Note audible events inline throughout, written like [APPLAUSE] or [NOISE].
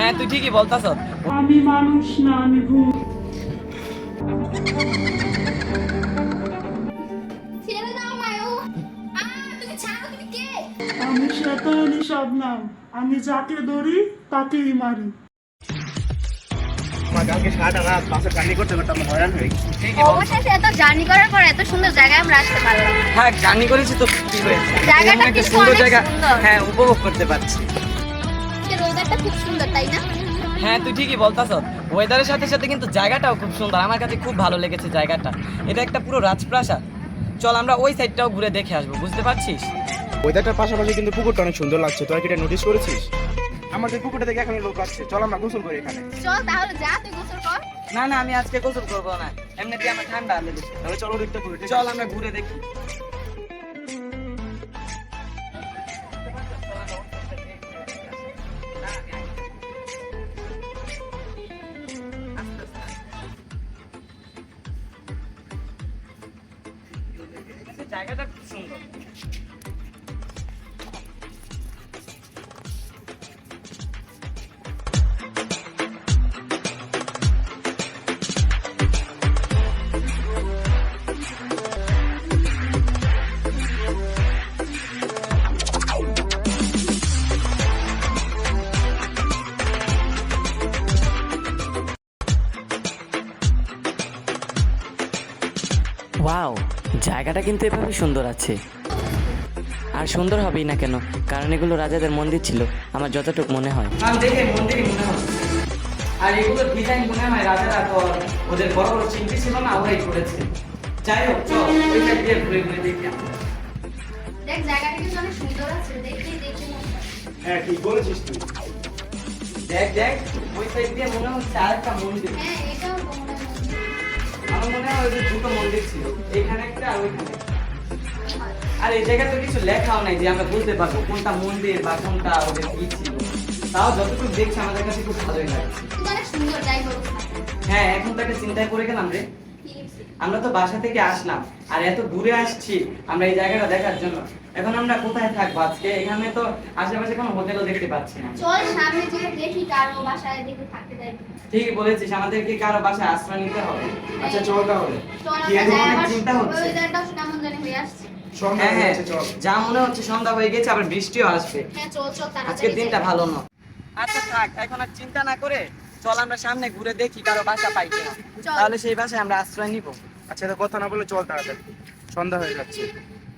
হ্যাঁ তুই ঠিকই বলতাছ। আমি মানুষ না আমি ভূত। কে? আমি শবনাম আমি যাকে ধরি তাকেই মারি। জার্নি অবশেষে এত করার পর এত সুন্দর জায়গায় আমরা আসতে পারলাম। হ্যাঁ জার্নি করেছি তো কি হয়েছে? জায়গাটা কিন্তু সুন্দর জায়গা হ্যাঁ উপভোগ করতে পারছি। ওয়েদারটা খুব সুন্দর তাই না? হ্যাঁ তুই ঠিকই বলতাছ। ওয়েদারের সাথে সাথে কিন্তু জায়গাটাও খুব সুন্দর। আমার কাছে খুব ভালো লেগেছে জায়গাটা। এটা একটা পুরো রাজপ্রাসাদ। চল আমরা ওই সাইডটাও ঘুরে দেখে আসব বুঝতে পারছিস? ওয়েদারটার পাশাপাশি কিন্তু পুকুরটা অনেক সুন্দর লাগছে। তোরা কি এটা নোটিস করেছিস? আমাদের পুকুরটা দেখে এখানে লোক আসছে। চল আমরা গোসল করি এখানে। চল তাহলে যা তুই গোসল কর। না না আমি আজকে গোসল করব না। এমনিতে আমার ঠান্ডা লেগেছে তাহলে চলো দেখতে পুরো চল আমরা ঘুরে দেখি। জায়গাটা খুব সুন্দর জায়গাটা কিন্তু এভাবে সুন্দর আছে। আর সুন্দর হবেই না কেন? কারণ এগুলো রাজাদের মন্দির ছিল আমার যতটুকু মনে হয়। আমি দেখে মন্দিরই মনে হচ্ছে আর এগুলো ডিজাইন মনে হয় রাজারা তো ওদের বড় বড় চিন্তি ছিল না ওরাই করেছে। যাই হোক চল ওই সাইড দিয়ে ঘুরে ঘুরে দেখি দেখ জায়গাটা কিন্তু অনেক সুন্দর আছে মন চায়। হ্যাঁ ঠিক বলেছিস তুই। দেখ দেখ ওই সাইড দিয়ে মনে হচ্ছে আরেকটা মন্দির। হ্যাঁ এটাও মনে হয়। আমার মনে হয় ওই যে দুটো মন্দির ছিল। এখানে একটা আর ওইখানে জায়গায় আর এই জায়গাতে কিছু লেখাও নাই যে আমরা বুঝতে পারব কোনটা মন্দির বা কোনটা ওদের কি ছিল। তাও যতটুকু দেখছি আমাদের কাছে খুব ভালোই লাগছে হ্যাঁ এখন তাকে চিন্তায় পড়ে গেলাম রে। আমরা তো বাসা থেকে আসলাম আর এত দূরে আসছি আমরা এই জায়গাটা দেখার জন্য। এখন আমরা কোথায় থাকব? আজকে এখানে তো আশেপাশে কোনো হোটেলও দেখতে পাচ্ছি না। চল সামনে যে দেখি কারও বাসায় দেখে থাকতে দেয় ঠিকই বলেছিস আমাদেরকে কারও বাসায় আশ্রয় নিতে হবে? আচ্ছা চল তাহলে। কি অনেক চিন্তা হচ্ছে। ওয়েদারটাও কেমন জানি হয়ে আসছে। সন্ধ্যা হ্যাঁ হয়ে চল। যা মনে হচ্ছে সন্ধ্যা হয়ে গেছে আবার বৃষ্টিও আসবে। হ্যাঁ চল চল তাড়াতাড়ি আজকের দিনটা ভালো না আচ্ছা থাক এখন আর চিন্তা না করে চল আমরা সামনে ঘুরে দেখি কারও বাসা পাই কিনা। তাহলে সেই বাসায় আমরা আশ্রয় নিব। আচ্ছা তো কথা না বলে চল তাড়াতাড়ি। সন্ধ্যা হয়ে যাচ্ছে।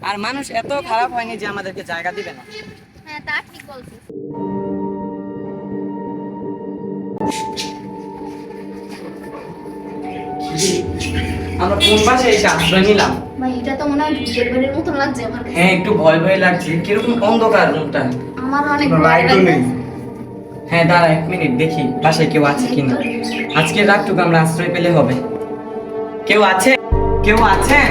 আর মানুষ এত খারাপ হয়নি যে আমাদেরকে জায়গা দিবে না। হ্যাঁ তা ঠিক বলছিস আমরা কোন বাসায় এসে আশ্রয় নিলাম? ভাই এটা তো মনে হয় ভূতের বাড়ির মতো লাগছে আমার। হ্যাঁ একটু ভয় ভয় লাগছে। কীরকম অন্ধকার রুমটা? আমার অনেক ভয় লাগছে। হ্যাঁ দাঁড়া এক মিনিট দেখি বাসায় কেউ আছে কিনা। আজকে রাতটুকু আমরা আশ্রয় পেলে হবে। কেউ আছে? কেউ আছেন?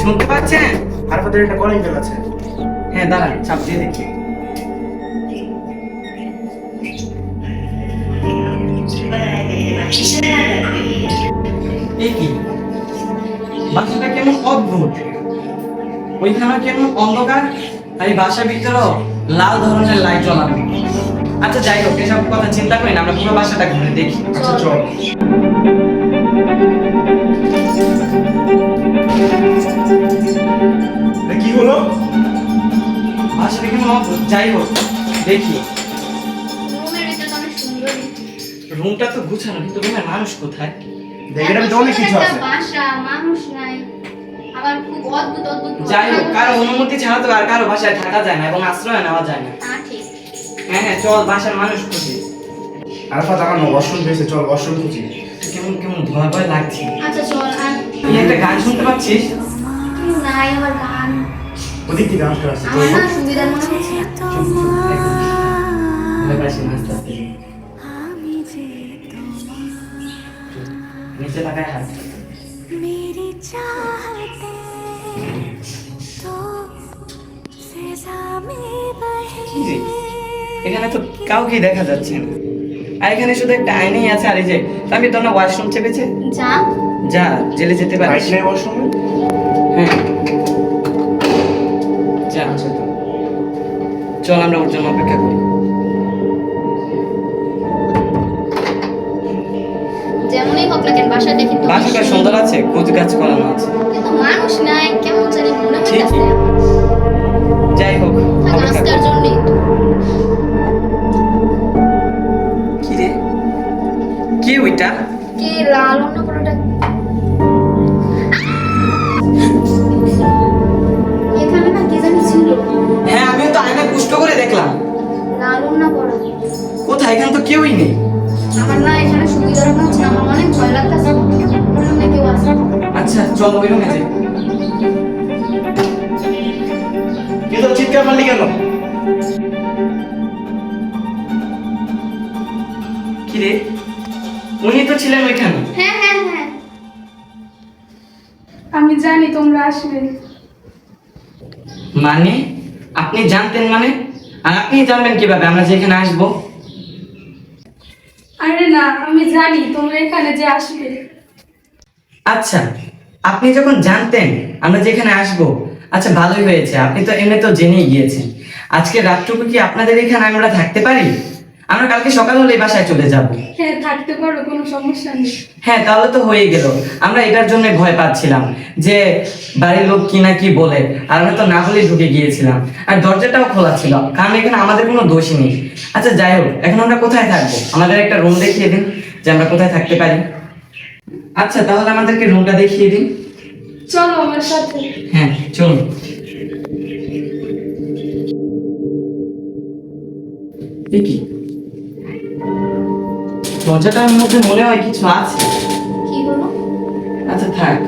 শুনতে পাচ্ছেন আর একটা কলিং বেল আছে। হ্যাঁ দাঁড়া চাপ দিয়ে দেখি। কি? বাসাটা কেমন অদ্ভুত। ওইখানে কেমন অন্ধকার? আর এই ভিতরেও লাল ধরনের লাইট জ্বলানো। আচ্ছা যাই হোক, এসব কথা চিন্তা করি না আমরা পুরো বাসাটা ঘুরে দেখি। আচ্ছা চল। কি হলো? বাসাটা কেমন অদ্ভুত যাই হোক দেখি। রুমের ভিতরে তো অনেক সুন্দর রুমটা তো গুছানো কিন্তু রুমের মানুষ কোথায়? দেখ এটার ভিতরে অনেক কিছু আছে। বাসা মানুষ নাই। আবার খুব অদ্ভুত অদ্ভুত যাই হোক কারও অনুমতি ছাড়া তো আর কারও বাসায় থাকা যায় না এবং আশ্রয় নেওয়া যায় না। হ্যাঁ হ্যাঁ চল বাসার মানুষ খুঁজি। আরাফাত আমার ওয়াশরুম পেয়েছে চল ওয়াশরুম খুঁজি। কেমন কেমন ভয় ভয় লাগছে? আচ্ছা চল আর তুই একটা গান শুনতে পাচ্ছিস? নাই আমার গান। ওদিক থেকে গান শোনা আমার না সুবিধা মনে হচ্ছে। ভয় পাচ্ছি না আস্তে নিচে লাগায় হাত। মেরি চাহতে তো সেজামে বহে। এখানে তো কাউকে দেখা যাচ্ছে না। আর এখানে শুধু একটা আয়নাই আছে আর এই যে আমি তোর না ওয়াশরুম চেপেছে? যা। যা জেলে যেতে পারিস। নাই ওয়াশরুম হ্যাঁ। যা আচ্ছা, চল আমরা ওর জন্য অপেক্ষা করি। বাসাটা সুন্দর আছে কুচ গাছ করানো আছে। মানুষ নাই কেমন জানি মনে হচ্ছে যাই হোক চিৎকার মারলি কেন? উনি তো ছিলেন ওইখানে। হ্যাঁ হ্যাঁ হ্যাঁ। আমি জানি তোমরা আসবে। মানে? আপনি জানতেন মানে? আর আপনি জানবেন কীভাবে? আমরা যেখানে আসব। আরে না আমি জানি তোমরা এখানে যে আসবে। আচ্ছা। আপনি যখন জানতেন আমরা যেখানে আসব আচ্ছা ভালোই হয়েছে আপনি তো এমনি তো জেনেই গিয়েছেন। আজকে রাতটুকু কি আপনাদের এখানে আমরা থাকতে পারি? আমরা কালকে সকাল হলেই বাসায় চলে যাব। হ্যাঁ থাকতে পারো কোনো সমস্যা নেই। হ্যাঁ তাহলে তো হয়ে গেল। আমরা এটার জন্য ভয় পাচ্ছিলাম যে বাড়ির লোক কি না কি বলে আর আমরা তো না হলেই ঢুকে গিয়েছিলাম। আর দরজাটাও খোলা ছিল কারণ এখানে আমাদের কোনো দোষই নেই। আচ্ছা যাই হোক এখন আমরা কোথায় থাকব? আমাদের একটা রুম দেখিয়ে দিন যে আমরা কোথায় থাকতে পারি। আচ্ছা তাহলে আমাদেরকে রুমটা দেখিয়ে দিন। চলো আমার সাথে। হ্যাঁ চলুন। দেখি দরজাটার মধ্যে মনে হয় কিছু আছে। কি বলো আচ্ছা থাক।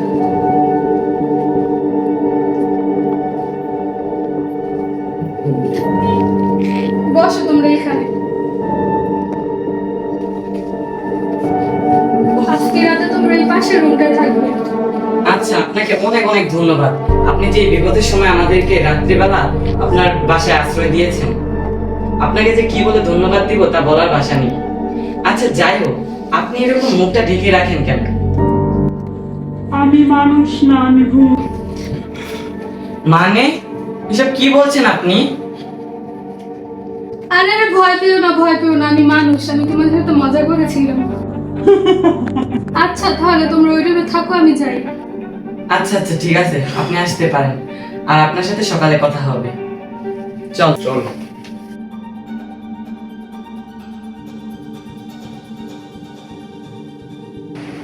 পাশের রুমটায় থাকবে। আচ্ছা আপনাকে অনেক অনেক ধন্যবাদ। আপনি যে বিপদের সময় আমাদেরকে রাত্রিবেলা আপনার বাসায় আশ্রয় দিয়েছেন আপনাকে যে কি বলে ধন্যবাদ দিব তা বলার ভাষা নেই। আচ্ছা যাই হোক আপনি এরকম মুখটা ঢেকে রাখেন কেন? আমি মানুষ না আমি ভূত মানে? এসব কি বলছেন আপনি? আরে ভয় পেও না ভয় পেও না আমি মানুষ আমি তোমাদের সাথে মজা করেছিলাম। [LAUGHS] আচ্ছা তাহলে তোমরা ওই রুমে থাকো আমি যাই। আচ্ছা আচ্ছা ঠিক আছে আপনি আসতে পারেন। আর আপনার সাথে সকালে কথা হবে। চল। চল।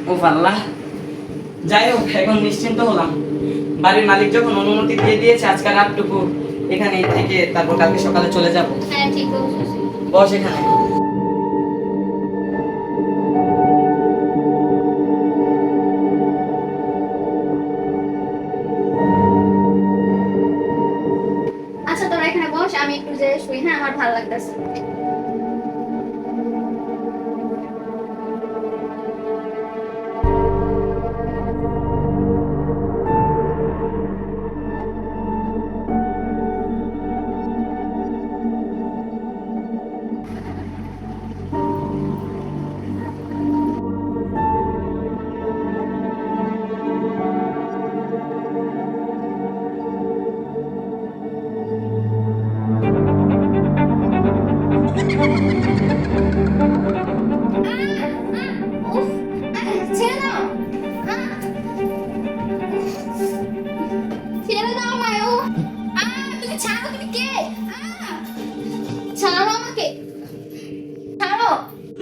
ও আল্লাহ। যাই হোক এখন নিশ্চিন্ত হলাম। বাড়ির মালিক যখন অনুমতি দিয়ে দিয়েছে আজকাল রাতটুকু এখানে থেকে তারপর কালকে সকালে চলে যাব। হ্যাঁ ঠিক বস এখানে। আমার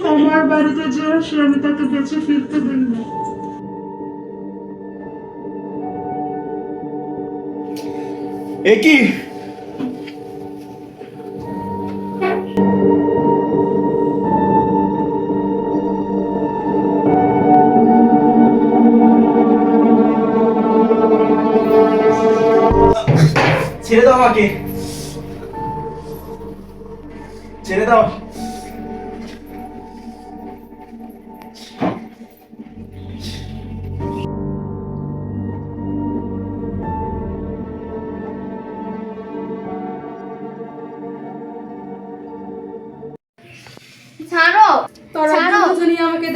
আমার বাড়িতে যে আসে, আমি তাকে বেঁচে ফিরতে দিই না। এ কি? ছেড়ে দাও আমাকে। ছেড়ে দাও।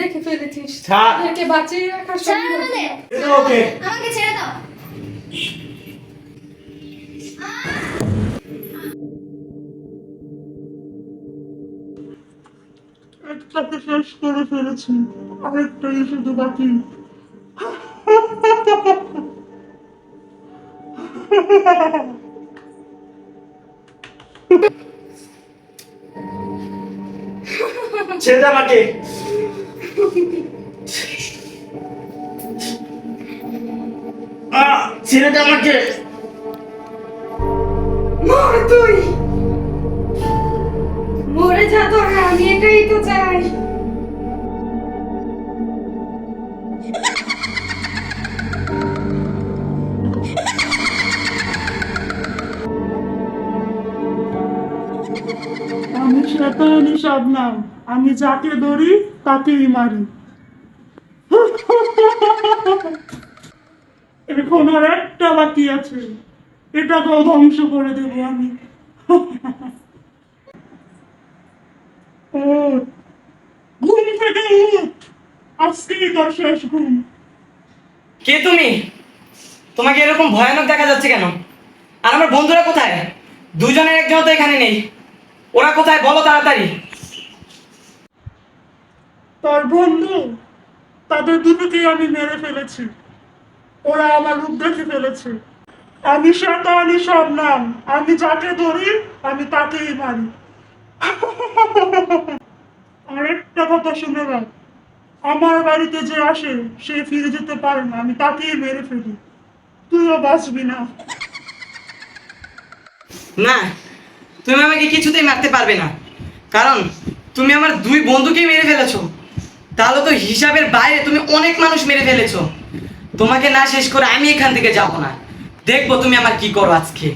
রেখে ফেলেছিস। আমাকে বাঁচিয়ে রাখার মানে? ওকে। আমাকে ছেড়ে দাও। শেষ করে ফেলেছি আরেকটাই শুধু বাকি। ছেড়ে দাও আমাকে। দে আমাকে মর তুই। মরে যা তোরা আমি এটাই তো চাই। আমি শবনাম আমি যাকে ধরি তাকেই মারি। এখন আর একটা বাকি আছে। এটাকেও ধ্বংস করে দেব আমি। ওঠ, ঘুম থেকে উঠ। তোর শেষ ঘুম। কে তুমি? তোমাকে এরকম ভয়ানক দেখা যাচ্ছে কেন? আর আমার বন্ধুরা কোথায়? দুজনের একজন তো এখানে নেই। ওরা কোথায়? বলো তাড়াতাড়ি। তোর বন্ধু। তাদের দুটোকেই আমি মেরে ফেলেছি। ওরা আমার রূপ দেখে ফেলেছে। আমি শয়তানি সব নাম। আমি যাকে ধরি আমি তাকেই মারি। আরেকটা কথা শুনে রাখ। আমার বাড়িতে যে আসে সে ফিরে যেতে পারে না। আমি তাকেই মেরে ফেলি। তুইও বাঁচবি না। না তুমি আমাকে কিছুতেই মারতে পারবে না। কারণ তুমি আমার দুই বন্ধুকেই মেরে ফেলেছো। তাহলে তো হিসাবের বাইরে তুমি অনেক মানুষ মেরে ফেলেছো। তোমাকে না শেষ করে আমি এখান থেকে যাব না। দেখব তুমি আমার কি করো আজকে।